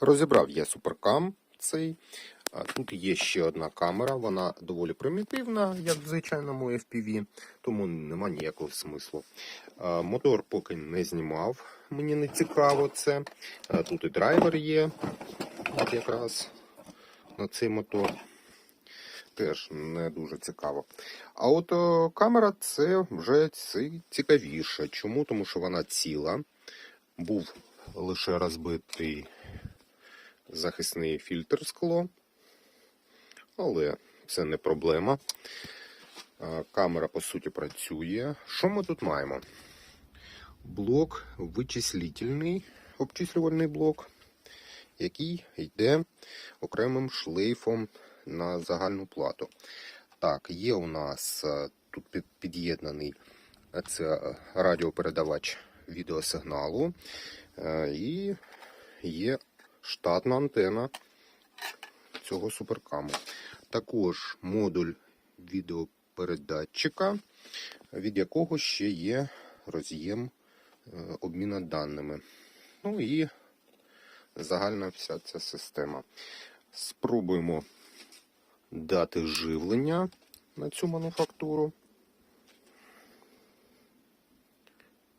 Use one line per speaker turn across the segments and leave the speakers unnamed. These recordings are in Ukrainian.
Розібрав я суперкам цей. Тут є ще одна камера, вона доволі примітивна, як в звичайному FPV, тому нема ніякого смислу. Мотор поки не знімав, мені не цікаво це. Тут і драйвер є, от якраз на цей мотор. Теж не дуже цікаво. А от камера це вже ці- цікавіше. Чому? Тому що вона ціла. Був лише розбитий захисний фільтр скло, але це не проблема. Камера по суті працює. Що ми тут маємо? Блок вичислительний, обчислювальний блок, який йде окремим шлейфом на загальну плату. Так, є у нас тут під'єднаний це радіопередавач відеосигналу і є штатна антена цього суперкаму. Також модуль відеопередатчика, від якого ще є роз'єм е, обміну даними. Ну і загальна вся ця система. Спробуємо дати живлення на цю мануфактуру.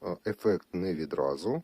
Е, Ефект не відразу.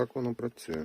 Так воно працює.